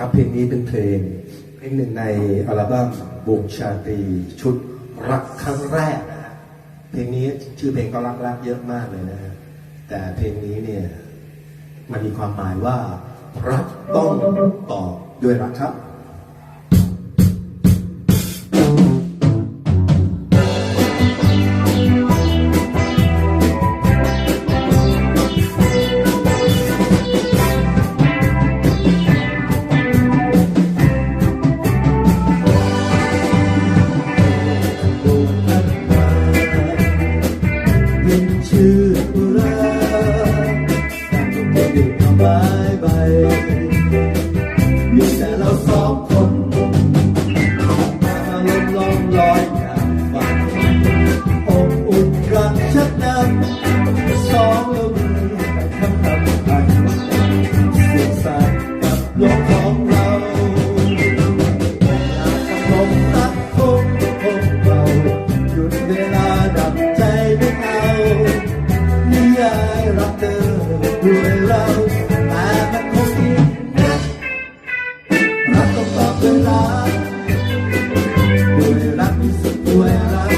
ครับเพลงนี้เป็นเพลงเพลงหนึ่งในอัลบั้มวงชาตรีชุดรักครั้งแรกนะฮะเพลงนี้ชื่อเพลงก็รักรักเยอะมากเลยนะฮะแต่เพลงนี้เนี่ยมันมีความหมายว่ารักต้องตอบด้วยรักครับ เป็นชื่อเราแต่ก็ไม่ได้ทำไม รักเธอด้วยเราแต่มันคงอีกนะรักต้องตอบด้วยรักด้วยรักที่สุดด้วยรัก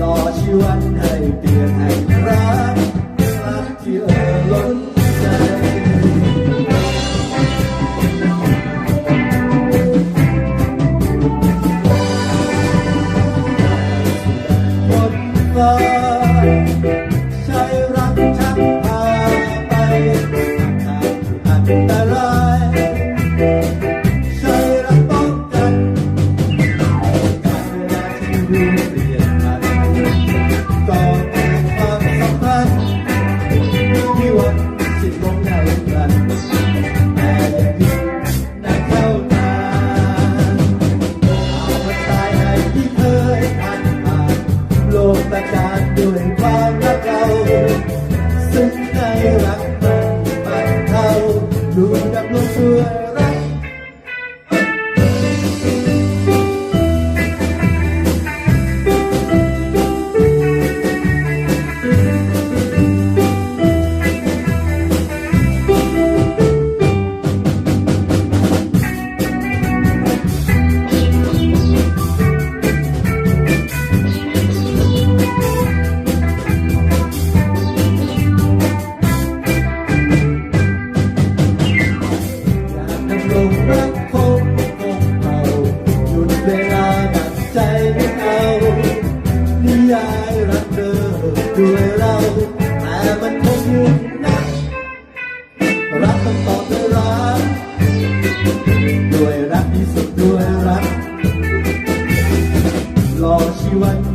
รอชีวันให้เปลี่ยนให้รักรักที่เอ่อล้นใจบนฟ้า ประกานด้วยความรักเราซึ่งในรักมันมันเท่าดูดับ ลงรักพบกับเราหยุดเวลาดับใจไม่เอานิยารักเดิมด้วยเราแต่มันคงยืนนักรักต้องตอบด้วยรักดยรักที่สุดด้วยรักรอชีวัน